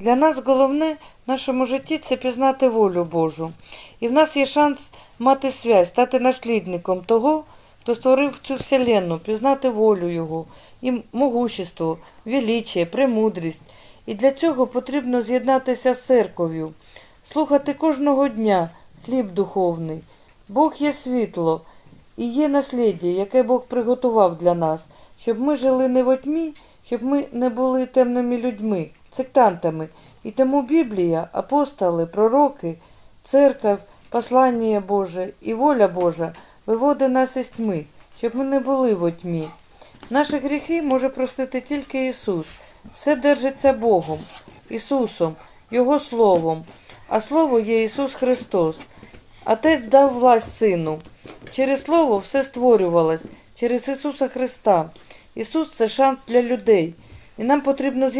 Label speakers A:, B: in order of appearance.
A: Для нас головне в нашому житті це пізнати волю Божу. І в нас є шанс мати связь, стати наслідником того, хто створив цю вселенну, пізнати волю Його, і могущество, величие, премудрість. І для цього потрібно з'єднатися з церков'ю, слухати кожного дня хліб духовний. Бог є світло і є насліддя, яке Бог приготував для нас, щоб ми жили не во тьмі, щоб ми не були темними людьми, сектантами. І тому Біблія, апостоли, пророки, церква, послання Боже і воля Божа виводить нас із тьми, щоб ми не були во тьмі. Наші гріхи може простити тільки Ісус. Все держиться Богом, Ісусом, Його Словом, а Слово є Ісус Христос. Отець дав власть Сину. Через Слово все створювалось, через Ісуса Христа. Ісус це шанс для людей. І нам потрібно